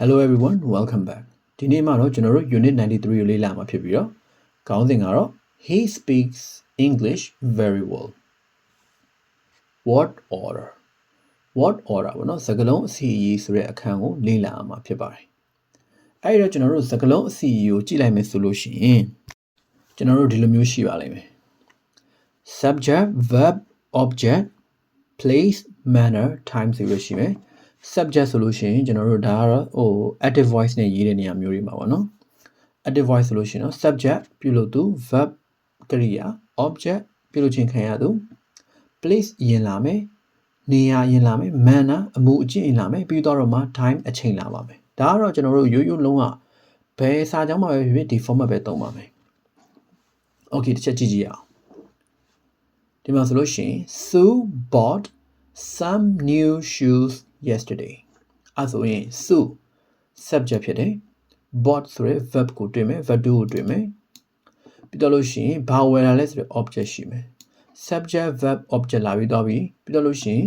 Hello everyone welcome back ဒီနေ့မှာတော့ကျွန်တော်တို့ unit 93ကိုလေ့လာမှာဖြစ်ပြီးတော့ခေါင်းစဉ်ကတော့ he speaks english very well what order what order ဘောနော်စကားလုံးအစီအည်ဆိုတဲ့အခန်းကိုလေ့လာမှာဖြစ်ပါတယ်အဲ့ဒီတော့ကျွန်တော်တို့စကားလုံးအစီအည်ကိုကြည့်လိုက်မယ်ဆိုလို့ရှိရင်ကျွန်တော်တို့ဒီလိုမျိုးရှိပါလိမ့်မယ် subject verb object place manner time ဆိုလို့ရှိမယ် subject ဆိုလို့ရှိရင်ကျွန်တော်တို့ဒါကတော့ဟို active voice နဲ့ရေးတဲ့နေရာမျိုးတွေမှာပေါ့နော် active voice ဆိုလို့ရှိရင်တော့ subject ပြုလုပ်သူ verb ကရိယာ object ပြုလုပ်ခြင်းခံရသူ place ရင်လာမယ်နေရာရင်လာမယ် manner အမှုအကျင့်ရင်လာမယ်ပြီးတော့မှ time အချိန်လာပါမယ်ဒါကတော့ကျွန်တော်တို့ရိုးရိုးလုံးဝဘယ်စာကြောင်းမှာပဲဖြစ်ဖြစ်ဒီ format ပဲသုံးပါမယ် okay တစ်ချက်ကြည့်ကြည့်ရအောင်ဒီမှာဆိုလို့ရှိရင် Sue bought some new shoes yesterday အဲဆိုရင် Sue subject ဖြစ်တယ် bought ဆိုတဲ့ verb ကိုတွေ့မယ် verb ကိုတွေ့မယ်ပြီးတော့လို့ရှိရင်ဘာဝယ်တာလဲဆိုတဲ့ object ရှိမယ် subject verb object လာပြီးတော့ပြီပြီးတော့လို့ရှိရင်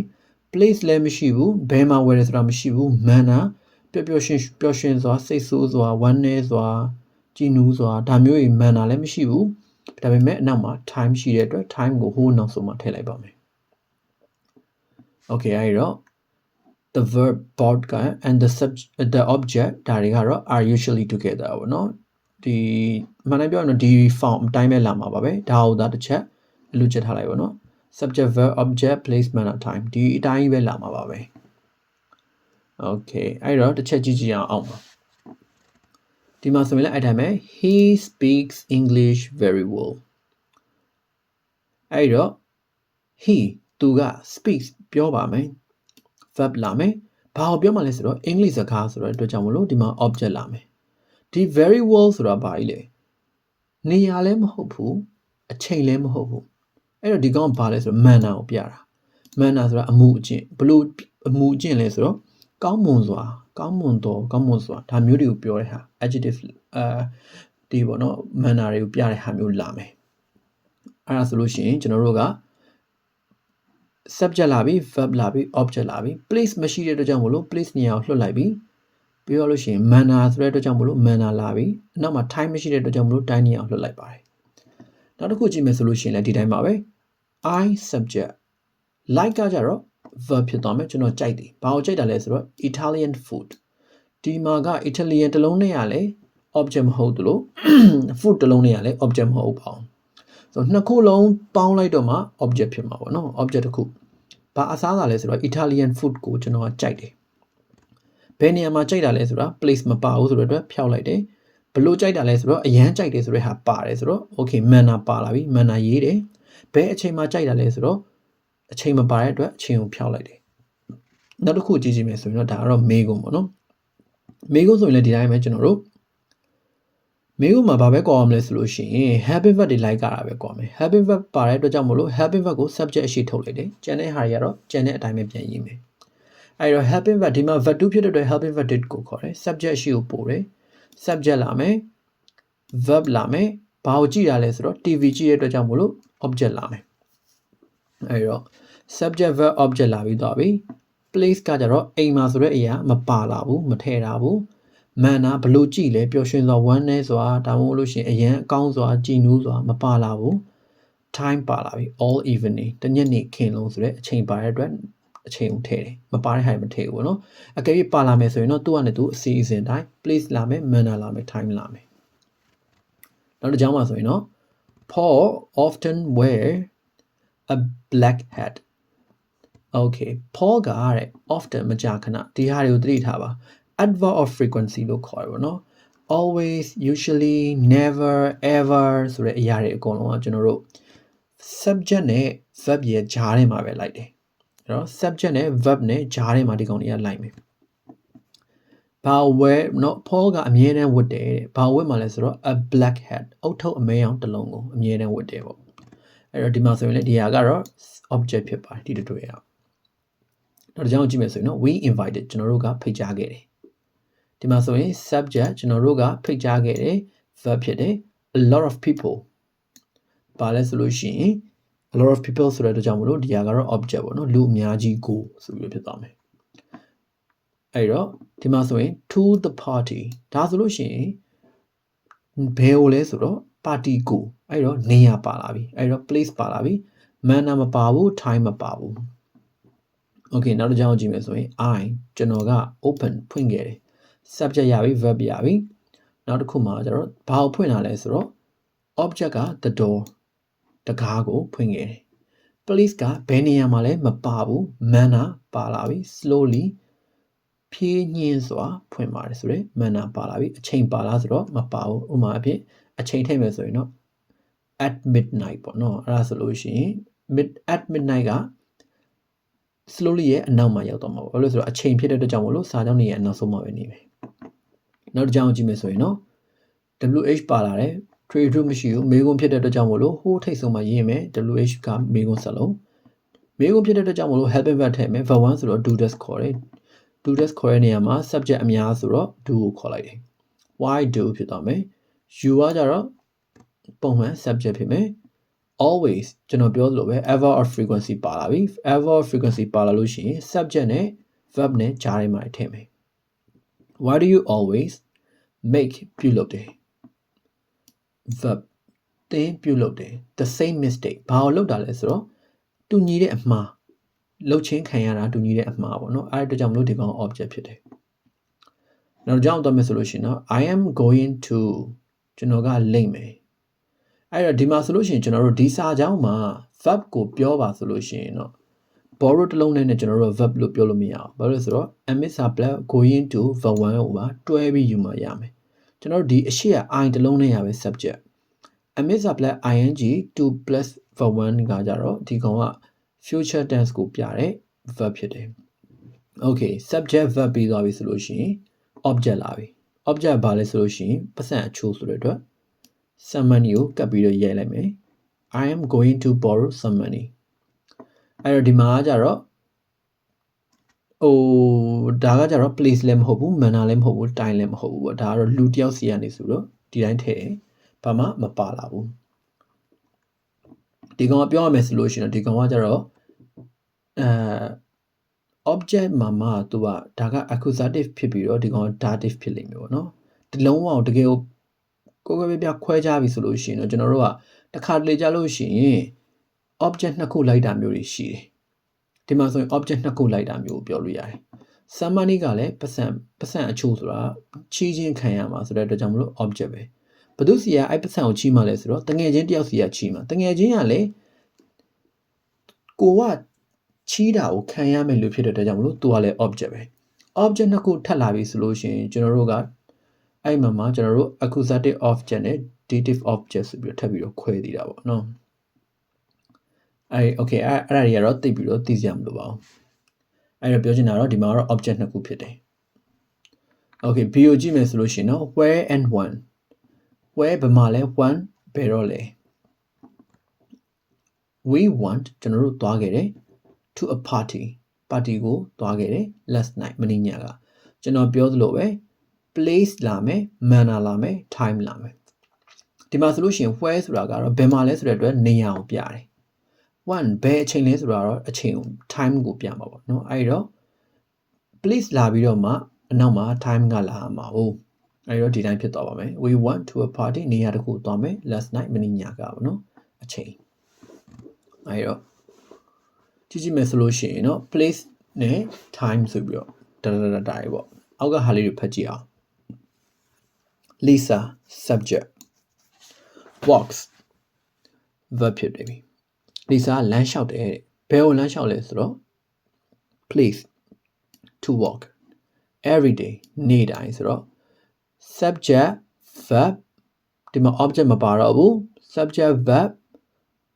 place လည်းမရှိဘူးဘယ်မှာဝယ်တယ်ဆိုတာမရှိဘူး manner ပျော်ပျော်ရွှင်ပျော်ရွှင်စွာစိတ်ဆိုးစွာဝမ်းနည်းစွာကြည်နူးစွာဒါမျိုးကြီး manner လည်းမရှိဘူးဒါပေမဲ့အနောက်မှာ time ရှိတဲ့အတွက် time ကိုဟိုးနောက်ဆုံးမှာထည့်လိုက်ပါမယ် okay အဲဒီတော့ the verb bought က and the subject the object ဒါတွေကတော့ are usually together ပေါ့နော်ဒီမှန်တယ်ပြောရင်တော့ဒီ form အတိုင်းပဲလာမှာပါပဲဒါဟုတ်တာတစ်ချက်အလူချက်ထားလိုက်ပေါ့နော် subject verb object place manner time ဒီအတိုင်းပဲလာမှာပါပဲ okay အဲ့တော့တစ်ချက်ကြည့်ကြည့်အောင်အောင်ပါဒီမှာဆိုရင်လည်းအဲ့တိုင်းပဲ he speaks english very well အဲ့တော့ he သူက speaks ပြောပါမယ် verb လာမယ်ဘာကိုပြောမှလဲဆိုတော့ English စကားဆိုတော့အတွက်ကြောင့်မလို့ဒီမှာ object လာမယ်ဒီ very well ဆိုတာဘာကြီးလဲနေရာလည်းမဟုတ်ဘူးအချိန်လည်းမဟုတ်ဘူးအဲ့တော့ဒီကောင်ကဘာလဲဆိုတော့ manner ကိုပြတာ manner ဆိုတာအမှုအကျင့်ဘလို့အမှုအကျင့်လဲဆိုတော့ကောင်းမွန်စွာကောင်းမွန်တော့ကောင်းမွန်စွာဒါမျိုးတွေကိုပြောတဲ့ဟာ adjective အဲဒီပေါ့နော် manner တွေကိုပြတဲ့ဟာမျိုးလာမယ်အဲ့ဒါဆိုလို့ရှိရင်ကျွန်တော်တို့က subject လာပြီ verb လာပြီ object လာပြီ place မရှိတဲ့အတွက်ကြောင့်မလို့ place နေရာကိုလွှတ်လိုက်ပြီပြီးတော့လို့ရှိရင် manner ဆိုတဲ့အတွက်ကြောင့်မလို့ manner လာပြီအနောက်မှာ time မရှိတဲ့အတွက်ကြောင့်မလို့ time နေရာကိုလွှတ်လိုက်ပါတယ်နောက်တစ်ခုကြည့်မယ်ဆိုလို့ရှိရင်လည်းဒီတိုင်းပါပဲ i subject like ကကြတော့ verb ဖြစ်သွားမယ်ကျွန်တော်ကြိုက်တယ်ဘာကိုကြိုက်တာလဲဆိုတော့ Italian food ဒီမှာက Italian တစ်လုံးနဲ့ရလဲ object မဟုတ်သလို food တစ်လုံးနဲ့ရလဲ object မဟုတ်ပါဘူး ဆိုတော့နှစ်ခုလုံးပေါင်းလိုက်တော့မှ object ဖြစ်မှာပေါ့နော် object တစ်ခုဘာအစားအစာလဲဆိုတော့ Italian food ကိုကျွန်တော်ကကြိုက်တယ်ဘယ်နေရာမှာကြိုက်တာလဲဆိုတော့ place မပါဘူးဆိုတော့အတွက်ဖျောက်လိုက်တယ်ဘလို့ကြိုက်တာလဲဆိုတော့အရန်ကြိုက်တယ်ဆိုတဲ့ဟာပါတယ်ဆိုတော့ okay manner ပါလာပြီ manner ရေးတယ်ဘယ်အချိန်မှာကြိုက်တာလဲဆိုတော့အချိန်မပါတဲ့အတွက်အချိန်ကိုဖျောက်လိုက်တယ်နောက်တစ်ခုကြည့်ကြည့်မယ်ဆိုရင်တော့ဒါကတော့မေးခွန်းပေါ့နော်မေးခွန်းဆိုရင်လည်းဒီတိုင်းပဲကျွန်တော်တို့ မေးခွန်းမှာဘာပဲကောက်အောင်လဲဆိုလို့ရှိရင် happy verb တွေလိုက်ကြတာပဲကောက်မယ် happy verb ပါတဲ့အတွက်ကြောင့်မလို့ happy verb ကို subject အရှိထုတ်လိုက်တယ်ကျန်တဲ့ဟာတွေကတော့ကျန်တဲ့အတိုင်းပဲပြန်ရေးမယ်အဲဒီတော့ happy verb ဒီမှာ verb 2ဖြစ်တဲ့အတွက် happy verb ကိုခေါ်တယ် subject အရှိကိုပို့တယ် subject လာမယ် verb လာမယ်ဘာကိုကြည့်ရလဲဆိုတော့ TV ကြည့်တဲ့အတွက်ကြောင့်မလို့ object လာမယ်အဲဒီတော့ subject verb object လာပြီးသွားပြီ place ကကြတော့အိမ်မှာဆိုတဲ့အရာမပါလာဘူးမထည့်တာဘူး မှန်တာဘလို့ကြည်လဲပျော်ရွှင်စွာဝမ်းနည်းစွာဒါမှမဟုတ်လို့ရှင်အရန်အကောင်းစွာကြည်နူးစွာမပါလာဘူး time ပါလာပြီ all evening တညနေခင်လုံးဆိုတဲ့အချိန်ပါတဲ့အတွက်အချိန်ကိုထည့်တယ်မပါတဲ့ဟာမထည့်ဘူးပေါ့နော်အကယ်၍ပါလာမယ်ဆိုရင်တော့သူ့ကနေသူအစီအစဉ်တိုင်း place လာမယ် manner လာမယ် time လာမယ်နောက်တစ်ကြောင်းပါဆိုရင်တော့ Paul often wear a black hat okay Paul ကတဲ့ often မကြာခဏဒီဟာတွေကိုသတိထားပါ adverb of frequency လို့ခေါ်ရပါတော့ always usually never ever ဆိုတဲ့အရာတွေအကုန်လုံးကကျွန်တော်တို့ subject နဲ့ verb ရဲ့ဂျားထဲမှာပဲလိုက်တယ်အဲ့တော့ subject နဲ့ verb နဲ့ဂျားထဲမှာဒီကောင်တွေကလိုက်မယ်ဘာဝဲနော် Paul ကအမြဲတမ်းဝတ်တယ်တဲ့ဘာဝတ်မှလဲဆိုတော့ a black hat အုတ်ထုတ်အမဲအောင်တစ်လုံးကိုအမြဲတမ်းဝတ်တယ်ပေါ့အဲ့တော့ဒီမှာဆိုရင်လေဒီဟာကတော့ object ဖြစ်ပါတယ်ဒီတွေ့ရအောင်နောက်တစ်ကြောင်းကြည့်မယ်ဆိုရင်တော့ we invited ကျွန်တော်တို့ကဖိတ်ကြားခဲ့တယ် ဒီမှာဆိုရင် subject ကျွန်တော်တို့ကဖိတ်ကြားခဲ့တယ် verb ဖြစ်တယ် a lot of people ပါလဲဆိုလို့ရှိရင် a lot of people ဆိုတဲ့အတွက်ကြောင့်မလို့ဒီဟာကတော့ object ပေါ့နော်လူအများကြီးကိုဆိုပြီးဖြစ်သွားမယ်အဲ့တော့ဒီမှာဆိုရင် to the party ဒါဆိုလို့ရှိရင်ဘယ်ကိုလဲဆိုတော့ party ကိုအဲ့တော့နေရာပါလာပြီအဲ့တော့ place ပါလာပြီ manner မပါဘူး time မပါဘူး okay နောက်တစ်ကြောင်းကြည့်မယ်ဆိုရင် i ကျွန်တော်က open ဖွင့်ခဲ့တယ် subject ရပြီ verb ရပြီနောက်တစ်ခုမှာကျတော့ဘာကိုဖွင့်တာလဲဆိုတော့ object က the door တကားကိုဖွင့်ခဲ့တယ် place ကဘယ်နေရာမှာလဲမပါဘူး manner ပါလာပြီ slowly ဖြည်းညင်းစွာဖွင့်ပါတယ်ဆိုတော့ manner ပါလာပြီအချိန်ပါလားဆိုတော့မပါဘူးဥပမာအဖြစ်အချိန်ထည့်မယ်ဆိုရင်တော့ at midnight ပေါ့နော်အဲ့ဒါဆိုလို့ရှိရင် mid at midnight က slowly ရဲ့အနောက်မှာရောက်တော့မှာပေါ့ဘာလို့လဲဆိုတော့အချိန်ဖြစ်တဲ့အတွက်ကြောင့်မလို့စာကြောင်းနေရဲ့အနောက်ဆုံးမှာပဲနေမယ် နောက်တစ်ကြောင်းကြည့်မယ်ဆိုရင်တော့ WH ပါလာတယ် trade route မရှိဘူးမေးခွန်းဖြစ်တဲ့အတွက်ကြောင့်မလို့ဟိုးထိတ်ဆုံးမှာရေးမယ် WH ကမေးခွန်းစလုံးမေးခွန်းဖြစ်တဲ့အတွက်ကြောင့်မလို့ helping verb ထည့်မယ် verb 1ဆိုတော့ do this ခေါ်တယ် do this ခေါ်တဲ့နေရာမှာ subject အများဆိုတော့ do ကိုခေါ်လိုက်တယ် why do ဖြစ်သွားမယ် you ကကြတော့ပုံမှန် subject ဖြစ်မယ် always ကျွန်တော်ပြောသလိုပဲ ever or frequency ပါလာပြီ ever or frequency ပါလာလို့ရှိရင် subject နဲ့ verb နဲ့ကြားထဲမှာထည့်မယ် why do you always make ပြုလုပ်တယ် verb သင်ပြုလုပ်တယ် the same mistake ဘာကိုလုပ်တာလဲဆိုတော့တူညီတဲ့အမှားလုပ်ချင်းခံရတာတူညီတဲ့အမှားပေါ့နော်အဲ့ဒါကြောင့်မလို့ဒီကောင် object ဖြစ်တယ်နောက်ကြောင်းတော့မယ်ဆိုလို့ရှိရင်တော့ I am going to ကျွန်တော်ကလိမ့်မယ်အဲ့တော့ဒီမှာဆိုလို့ရှိရင်ကျွန်တော်တို့ဒီစာကြောင်းမှာ verb ကိုပြောပါဆိုလို့ရှိရင်တော့ borrow တစ်လုံးနဲ့ကျွန်တော်တို့ verb လို့ပြောလို့မရအောင်ဘာလို့လဲဆိုတော့ emit sublet going to verb 1ကိုပါတွဲပြီးယူမှရမယ်ကျွန်တော်တို့ဒီအရှိက i တစ်လုံးနဲ့ရပဲ subject emit sublet ing 2 plus verb 1ကကြတော့ဒီကောင်က future tense ကိုပြတဲ့ verb ဖြစ်တယ် okay subject verb ပြီးသွားပြီဆိုလို့ရှိရင် object လာပြီ object ဘာလဲဆိုလို့ရှိရင်ပတ်စံအချိုးဆိုတဲ့အတွက် some money ကိုကပ်ပြီးတော့ရိုက်လိုက်မယ် I am going to borrow some money အဲ့တော့ဒီမှာကကြတော့ဟိုဒါကကြတော့ place လည်းမဟုတ်ဘူး manner လည်းမဟုတ်ဘူး time လည်းမဟုတ်ဘူးပေါ့ဒါကတော့လူတစ်ယောက်စီကနေဆိုတော့ဒီတိုင်းထည့်တယ်ဘာမှမပါလာဘူးဒီကောင်ကပြောရမယ်ဆိုလို့ရှိရင်ဒီကောင်ကကြတော့အဲ object မှာမှသူကဒါက accusative ဖြစ်ပြီးတော့ဒီကောင် dative ဖြစ်လိမ့်မယ်ပေါ့နော်ဒီလုံးဝတကယ်ကိုကိုယ်ပဲပြခွဲခြားပြီဆိုလို့ရှိရင်တော့ကျွန်တော်တို့ကတစ်ခါတလေကြလို့ရှိရင် object နှစ်ခုလိုက်တာမျိုးတွေရှိတယ်ဒီမှာဆိုရင် object နှစ်ခုလိုက်တာမျိုးကိုပြောလို့ရတယ် summary ကလည်းပတ်စံပတ်စံအချို့ဆိုတာချီးချင်းခံရမှာဆိုတဲ့အတွက်ကြောင့်မလို့ object ပဲဘသူစီကအဲ့ပတ်စံကိုချီးမှလဲဆိုတော့တငယ်ချင်းတယောက်စီကချီးမှာတငယ်ချင်းကလည်းကိုကချီးတာကိုခံရမယ်လို့ဖြစ်တဲ့အတွက်ကြောင့်မလို့သူကလည်း object ပဲ object နှစ်ခုထပ်လာပြီဆိုလို့ရှိရင်ကျွန်တော်တို့ကအဲ့မှာမှာကျွန်တော်တို့ accusative object နဲ့ dative object ဆိုပြီးတော့ထပ်ပြီးတော့ခွဲသေးတာပေါ့နော် အဲ့ okay အဲ့အဲ့ဒါတွေကတော့သိပြီးတော့သိစရာမလိုပါဘူးအဲ့တော့ပြောချင်တာတော့ဒီမှာတော့ object နှစ်ခုဖြစ်တယ် okay B ကိုကြည့်မယ်ဆိုလို့ရှိရင်တော့ where and when where ဘယ်မှာလဲ when ဘယ်တော့လဲ we want ကျွန်တော်တို့သွားခဲ့တယ် to a party party ကိုသွားခဲ့တယ် last night မနေ့ညကကျွန်တော်ပြောသလိုပဲ place လာမယ် manner လာမယ် time လာမယ်ဒီမှာဆိုလို့ရှိရင် where ဆိုတာကတော့ဘယ်မှာလဲဆိုတဲ့အတွက်နေရာကိုပြတယ် one ဘယ်အချိန်လဲဆိုတာတော့အချိန်ကို time ကိုပြမှာပေါ့နော်အဲ့တော့ place လာပြီးတော့မှအနောက်မှာ time ကလာမှာဟုတ်အဲ့တော့ဒီတိုင်းဖြစ်သွားပါမယ် we want to a party နေရာတစ်ခုသွားမယ် last night မနေ့ညကပေါ့နော်အချိန်အဲ့တော့ကြည့်ကြည့်မယ်ဆိုလို့ရှိရင်เนาะ place နဲ့ time ဆိုပြီးတော့ဒါဒါဒါဒါပေါ့အောက်ကဟာလေးတွေဖတ်ကြည့်အောင် Lisa subject walks verb ဖြစ်နေပြီ Lisa လမ်းလျှောက်တယ်တဲ့ဘယ်ကိုလမ်းလျှောက်လဲဆိုတော့ place to walk every day နေ့တိုင်းဆိုတော့ subject verb ဒီမှာ object မပါတော့ဘူး subject verb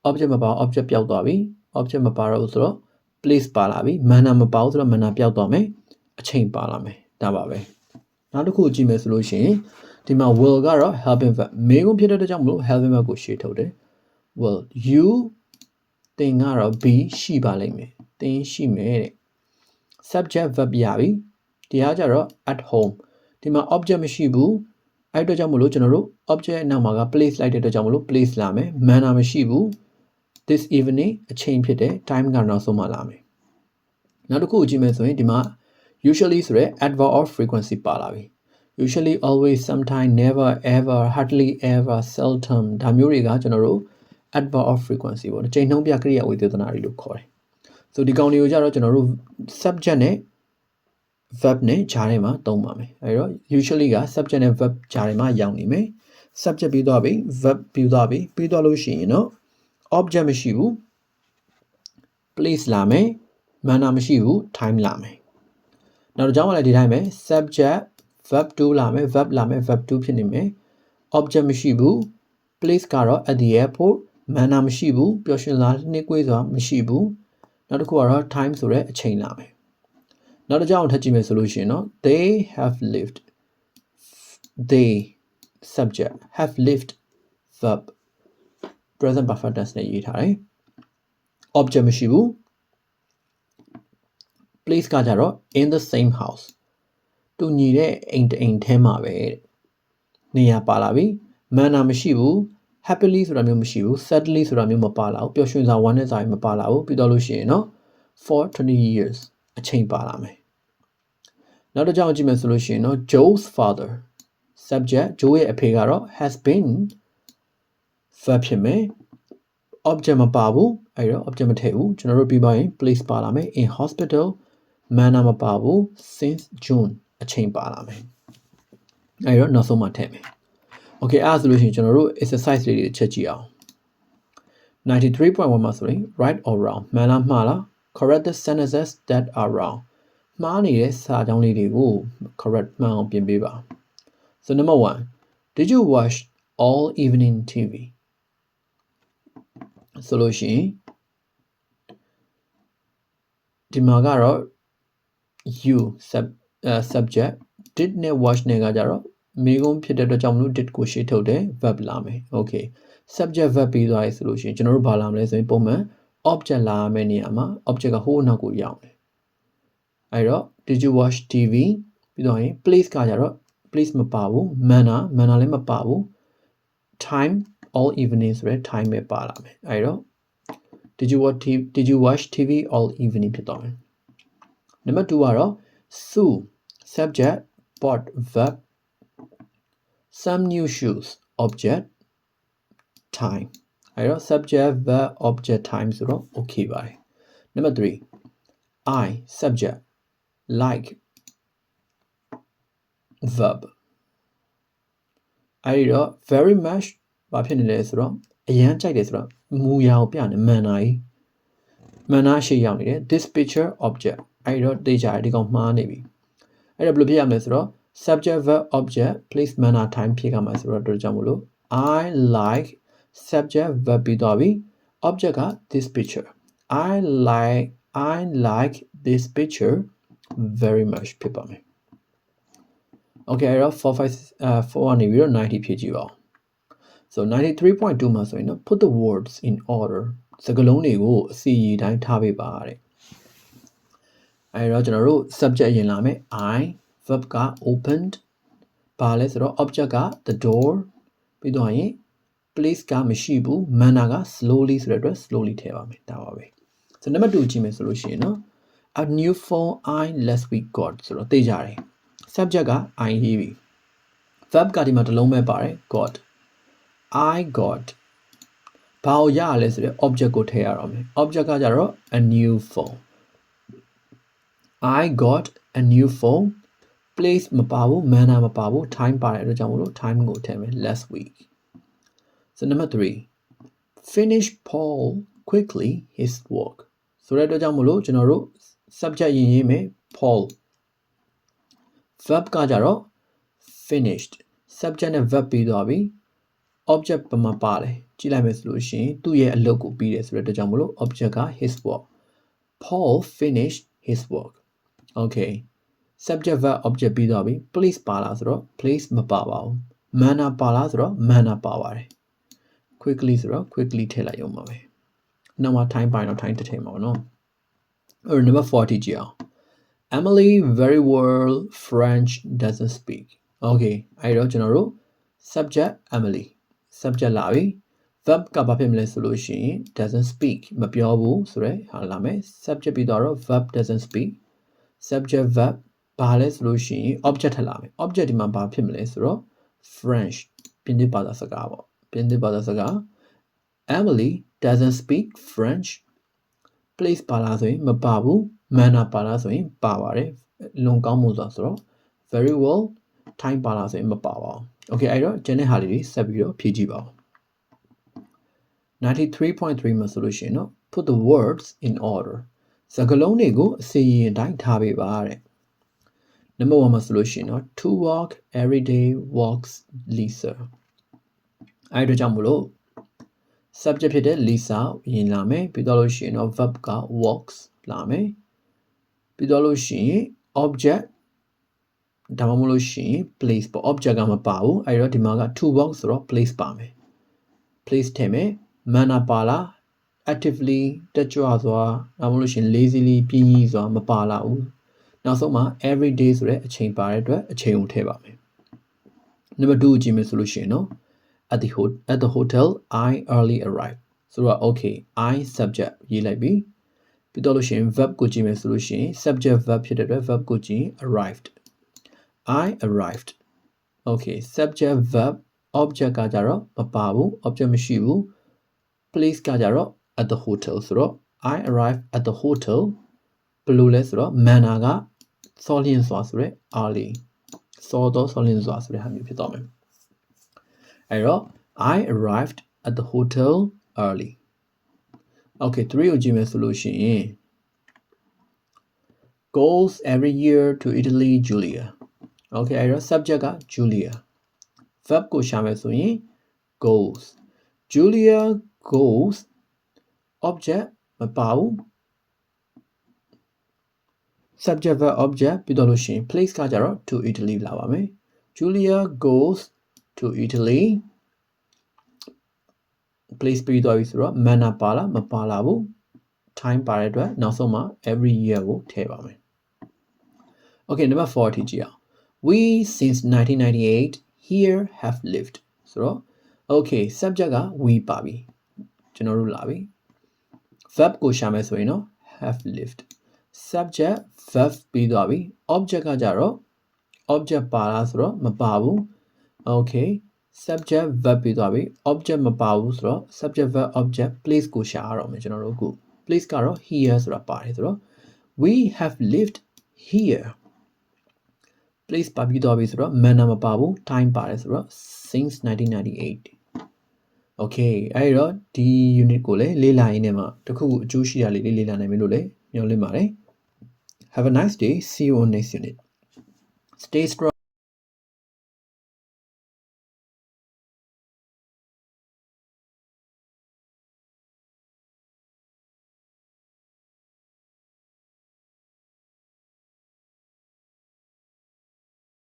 object မပါ object ပျောက်သွားပြီ object မပါတော့ဘူးဆိုတော့ place ပါလာပြီ manner မပါဘူးဆိုတော့ manner ပျောက်သွားမယ်အချိန်ပါလာမယ်ဒါပါပဲနောက်တစ်ခုကြည့်မယ်ဆိုလို့ရှိရင်ဒီမှာ will ကတော့ helping verb မေးခွန်းဖြစ်တဲ့အတွက်ကြောင့်မလို့ helping verb ကိုရှေ့ထုတ်တယ် will you သင်ကတော့ be ရှိပါလိမ့်မယ်သင်ရှိမယ်တဲ့ subject verb ရပြီတရားကြတော့ at home ဒီမှာ object မရှိဘူးအဲ့အတွက်ကြောင့်မလို့ကျွန်တော်တို့ object အနောက်မှာက place လိုက်တဲ့အတွက်ကြောင့်မလို့ place လာမယ် manner မရှိဘူး this evening အချိန်ဖြစ်တဲ့ time ကနောက်ဆုံးမှလာမယ်နောက်တစ်ခုကြည့်မယ်ဆိုရင်ဒီမှာ usually ဆိုရဲ adverb of frequency ပါလာပြီ usually always sometime never ever hardly ever seldom ဒါမျိုးတွေကကျွန်တော်တို့ adverb of frequency ပေါ့နော်ချိန်နှုန်းပြကရိယာဝိသေသနာတွေလို့ခေါ်တယ်ဆိုဒီကောင်တွေကိုကြတော့ကျွန်တော်တို့ subject နဲ့ verb နဲ့ဂျားထဲမှာသုံးပါမယ်အဲဒီတော့ usually က subject နဲ့ verb ဂျားထဲမှာရောက်နေမယ် subject ပြီးသွားပြီ verb ပြီးသွားပြီပြီးသွားလို့ရှိရင်တော့ object မရှိဘူး place လာမယ် manner မရှိဘူး time လာမယ်နောက်တစ်ကြောင်းကလည်းဒီတိုင်းပဲ subject verb 2လာမယ် verb လာမယ် verb 2ဖြစ်နေမယ် object မရှိဘူး place ကတော့ at the airport manner မရှိဘူးပျော်ရွှင်လာနှိကွေးစွာမရှိဘူးနောက်တစ်ခုကတော့ time ဆိုတဲ့အချိန်လာမယ်နောက်တစ်ကြောင်းထပ်ကြည့်မယ်ဆိုလို့ရှိရင်တော့ they have lived they subject have lived verb present perfect tense နဲ့ရေးထားတယ် object မရှိဘူး place ကကြတော့ in the same house တူညီတဲ့အိမ်တအိမ်ထဲမှာပဲတဲ့နေရာပါလာပြီ manner မရှိဘူး happily ဆိုတာမျိုးမရှိဘူး sadly ဆိုတာမျိုးမပါလာဘူးပျော်ရွှင်စွာဝမ်းနည်းစွာမပါလာဘူးပြီးတော့လို့ရှိရင်နော် for 20 years အချိန်ပါလာမယ်နောက်တစ်ကြောင်ကြည့်မယ်ဆိုလို့ရှိရင်နော် Joe's father subject Joe ရဲ့အဖေကတော့ has been verb ဖြစ်မယ် object မပါဘူးအဲ့တော့ object မထည့်ဘူးကျွန်တော်တို့ပြီးပါရင် place ပါလာမယ် in hospital manner မပါဘူး since June အချိန်ပါလာမယ်အဲ့တော့နောက်ဆုံးမှထည့်မယ် okay အဲ့ဒါဆိုလို့ရှိရင်ကျွန်တော်တို့ exercise လေးတွေချက်ကြည့်အောင်93.1မှာဆိုရင် right or wrong မှန်လားမှားလား correct the sentences that are wrong မှားနေတဲ့စာကြောင်းလေးတွေကို correct မှန်အောင်ပြင်ပေးပါ so number 1 did you watch all evening tv ဆိုလို့ရှိရင်ဒီမှာကတော့ you sub uh, subject did နဲ့ watch နဲ့ကကြတော့ မိကုံးဖြစ်တဲ့အတွက်ကြောင့်မလို့ did ကိုရှေ့ထုတ်တယ် verb လာမယ် okay subject verb ပြီးသွားပြီဆိုလို့ရှိရင်ကျွန်တော်တို့ဘာလာမလဲဆိုရင်ပုံမှန် object လာမယ့်နေရာမှာ object ကဟိုးနောက်ကိုရောက်တယ်အဲ့တော့ did you watch tv ပြီးတော့ရင် place ကကြတော့ place မပါဘူး manner manner လည်းမပါဘူး time all evening ဆိုရယ် time ပဲပါလာမယ်အဲ့တော့ did you watch TV, did you watch TV all evening ဖြစ်သွားမယ်နံပါတ်2ကတော့ Sue subject bought verb some new shoes object time အဲ့တော့ subject verb object time ဆိုတော့ okay ပါတယ်နံပါတ်3 I subject like verb အဲ့တော့ very much ဘာဖြစ်နေလဲဆိုတော့အရန်ကြိုက်တယ်ဆိုတော့မူရာကိုပြနေမှန်တာကြီးမှန်တာရှေ့ရောက်နေတယ် this picture object အဲ့တော့တေချာဒီကောင်မှားနေပြီအဲ့တော့ဘယ်လိုဖြစ်ရမလဲဆိုတော့ subject verb object place manner time ဖြစ်ကြမှာဆိုတော့တို့ကြောင့်မလို့ I like subject verb ပြီးသွားပြီ object က this picture I like I like this picture very much ဖြစ်ပါမယ် Okay အဲ့တော့4 5 uh 4ကနေပြီးတော့90ဖြည့်ကြည့်ပါဦး so 93.2မှာဆိုရင်တော့ put the words in order စကားလုံးတွေကိုအစီအီတိုင်းထားပေးပါတဲ့အဲတော့ကျွန်တော်တို့ subject ရင်လာမယ် I verb က opened ဘာလဲဆိုတော့ object က the door ပြီးတော့ရင် place ကမရှိဘူး manner က slowly ဆိုတဲ့အတွက် slowly ထည့်ပါမယ်ဒါပါပဲ so နံပါတ်2ကြည့်မယ်ဆိုလို့ရှိရင်နော် a new phone I last week got ဆိုတော့သိကြတယ် subject က I ရေးပြီ verb ကဒီမှာတစ်လုံးပဲပါတယ် got I got ဘာကိုရရလဲဆိုတော့ object ကိုထည့်ရအောင်မယ် object ကကြတော့ a new phone I got a new phone place မပါဘူး manner မပါဘူး time ပါတယ်အဲ့ဒါကြောင့်မလို့ time ကိုထည့်မယ် last week so number 3 finish Paul quickly his work ဆိုတဲ့အတွက်ကြောင့်မလို့ကျွန်တော်တို့ subject ရင်ရေးမယ် Paul verb ကကြတော့ finished subject နဲ့ verb ပြီးသွားပြီ object ပမာပါတယ်ကြည့်လိုက်မယ်ဆိုလို့ရှိရင်သူ့ရဲ့အလုပ်ကိုပြီးတယ်ဆိုတဲ့အတွက်ကြောင့်မလို့ object က his work Paul finished his work okay subject verb object ပြီးသွားပြီ place ပါလားဆိုတော့ place မပါပါဘူး manner ပါလားဆိုတော့ manner ပါပါတယ် quickly ဆိုတော့ quickly ထည့်လိုက်ရုံပါပဲနောက်မှ time ပိုင်းတော့ time တစ်ထည့်မှာပါနော်အဲ့ number 40ကြည့်အောင် Emily very well French doesn't speak okay အဲ့တော့ကျွန်တော်တို့ subject Emily subject လာပြီ verb ကဘာဖြစ်မလဲဆိုလို့ရှိရင် doesn't speak မပြောဘူးဆိုရယ်ဟာလာမယ် subject ပြီးတော့ verb doesn't speak subject verb ဘာလဲဆိုလို့ရှိရင် object ထက်လာမယ် object ဒီမှာဘာဖြစ်မလဲဆိုတော့ French ပြင်သစ်ဘာသာစကားပေါ့ပြင်သစ်ဘာသာစကား Emily doesn't speak French place ပါလားဆိုရင်မပါဘူး manner ပါလားဆိုရင်ပါပါတယ်လွန်ကောင်းမှုဆိုတာဆိုတော့ very well time ပါလားဆိုရင်မပါပါဘူး okay အဲ့တော့ကျန်တဲ့ဟာလေးတွေဆက်ပြီးတော့ဖြည့်ကြည့်ပါဦး93.3မှာဆိုလို့ရှိရင်တော့ put the words in order စကားလုံးတွေကိုအစီအရင်တိုင်းထားပေးပါတဲ့ number 1မှာဆိုလို့ရှိရင်တော့ to walk every day walks Lisa အဲ့ဒါကြောင့်မလို့ subject ဖြစ်တဲ့ Lisa ရင်လာမယ်ပြီးတော့လို့ရှိရင်တော့ verb က walks လာမယ်ပြီးတော့လို့ရှိရင် object ဒါမှမဟုတ်လို့ရှိရင် place ပေါ့ object ကမပါဘူးအဲ့တော့ဒီမှာက to walk ဆိုတော့ place ပါမယ် place ထည့်မယ် manner ပါလား actively တက်ကြွစွာဒါမှမဟုတ်လို့ရှိရင် lazily ပြင်းကြီးစွာမပါလာဘူး နောက်ဆုံးမှာ every day ဆိုတဲ့အချိန်ပါတဲ့အတွက်အချိန်ကိုထည့်ပါမယ် number 2ကိုကြည့်မယ်ဆိုလို့ရှိရင်နော် at the ho at the hotel I early arrived ဆိုတော့ okay I subject ရေးလိုက်ပြီပြီးတော့လို့ရှိရင် verb ကိုကြည့်မယ်ဆိုလို့ရှိရင် subject verb ဖြစ်တဲ့အတွက် verb ကိုကြည့်ရင် arrived I arrived okay subject verb object ကကြတော့မပါဘူး object မရှိဘူး place ကကြတော့ at the hotel ဆိုတော့ I arrived at the hotel ဘယ်လိုလဲဆိုတော့ manner က စောလျင်စွာဆိုတဲ့ early စောတော့စောလျင်စွာဆိုတဲ့ဟာမျိုးဖြစ်သွားမယ်အဲ့တော့ I arrived at the hotel early okay 3ကိုကြည့်မယ်ဆိုလို့ရှိရင် goes every year to Italy Julia okay အဲ့တော့ subject က Julia verb ကိုရှာမယ်ဆိုရင် goes Julia goes object မပါဘူး subject verb object ပြီးတော့လို့ရှိရင် place ကကြတော့ to Italy လာပါမယ် Julia goes to Italy place ပြီးတော့ပြီဆိုတော့ manner ပါလားမပါလာဘူး time ပါတဲ့အတွက်နောက်ဆုံးမှာ every year ကိုထည့်ပါမယ် okay number 4ထိကြည့်အောင် we since 1998 here have lived ဆိုတော့ okay subject က we ပါပြီကျွန်တော်တို့လာပြီ verb ကိုရှာမယ်ဆိုရင်တော့ have lived subject verb ပြီးသွားပြီ object ကကြတော့ object ပါလားဆိုတော့မပါဘူး okay subject verb ပြီးသွားပြီ object မပါဘူးဆိုတော့ subject verb object place ကိုရှာရတော့မယ်ကျွန်တော်တို့အခု place ကတော့ here ဆိုတာပါတယ်ဆိုတော့ we have lived here place ပါပြီးသွားပြီဆိုတော့ manner မပါဘူး time ပါတယ်ဆိုတော့ since 1998 okay အဲ့တော့ဒီ unit ကိုလည်းလေ့လာရင်းနဲ့မှတခုခုအကျိုးရှိတာလေးလေ့လာနိုင်မယ်လို့လည်းမျှော်လင့်ပါတယ် have a nice day. See you on next unit. Stay strong